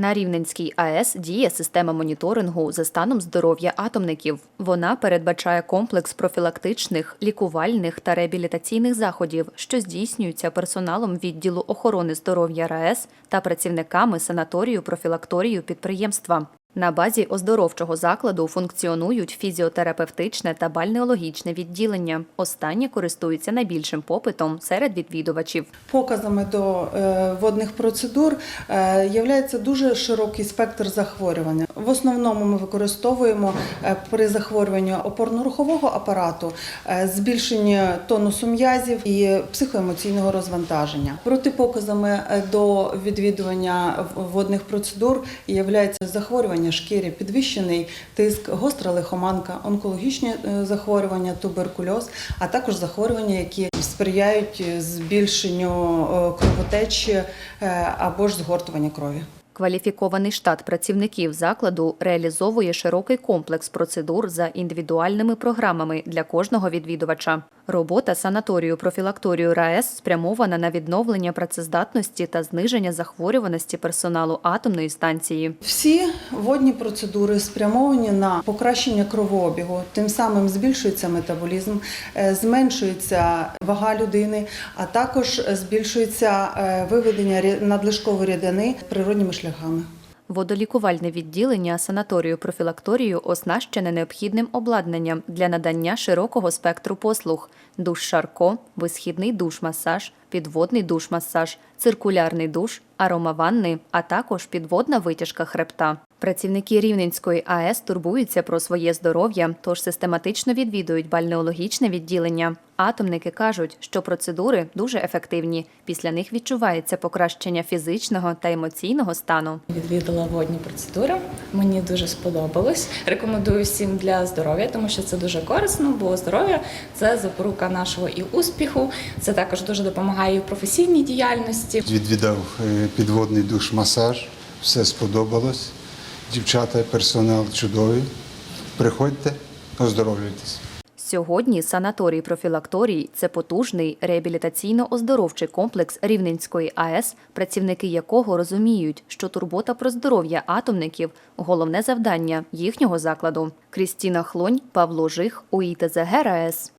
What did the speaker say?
На Рівненській АЕС діє система моніторингу за станом здоров'я атомників. Вона передбачає комплекс профілактичних, лікувальних та реабілітаційних заходів, що здійснюються персоналом відділу охорони здоров'я РаЕС та працівниками санаторію профілакторію підприємства. На базі оздоровчого закладу функціонують фізіотерапевтичне та бальнеологічне відділення. Останнє користується найбільшим попитом серед відвідувачів. Показами до е, водних процедур е, являється дуже широкий спектр захворювання. В основному ми використовуємо е, при захворюванні опорно-рухового апарату збільшення тонусу м'язів і психоемоційного розвантаження. Протипоказами до відвідування водних процедур являється захворювання шкіри, підвищений тиск, гостра лихоманка, онкологічні е, захворювання, туберкульоз, а також захворювання, які сприяють збільшенню е, кровотечі е, або ж згортування крові. Кваліфікований штат працівників закладу реалізовує широкий комплекс процедур за індивідуальними програмами для кожного відвідувача. Робота санаторію профілакторію РаЕС спрямована на відновлення працездатності та зниження захворюваності персоналу атомної станції. Всі водні процедури спрямовані на покращення кровообігу, тим самим збільшується метаболізм, е, зменшується вага людини, а також збільшується е, виведення надлишкової рідини природніми шляхами. Водолікувальне відділення санаторію профілакторію оснащене необхідним обладнанням для надання широкого спектру послуг: душ Шарко, висхідний душ-масаж, підводний душ-масаж, циркулярний душ, аромаванни, а також підводна витяжка хребта. Працівники Рівненської АЕС турбуються про своє здоров'я, тож систематично відвідують бальнеологічне відділення. Атомники кажуть, що процедури дуже ефективні. Після них відчувається покращення фізичного та емоційного стану. Відвідала водні процедури. Мені дуже сподобалось. Рекомендую всім для здоров'я, тому що це дуже корисно, бо здоров'я це запорука нашого і успіху. Це також дуже допомагає і в професійній діяльності. Відвідав е, підводний душ масаж, все сподобалось. Дівчата, персонал чудовий. Приходьте, оздоровлюйтесь. Сьогодні санаторій профілакторій це потужний реабілітаційно-оздоровчий комплекс Рівненської АЕС, працівники якого розуміють, що турбота про здоров'я атомників головне завдання їхнього закладу. Крістіна Хлонь, Павло Жих, УІТЗГ РаЕС.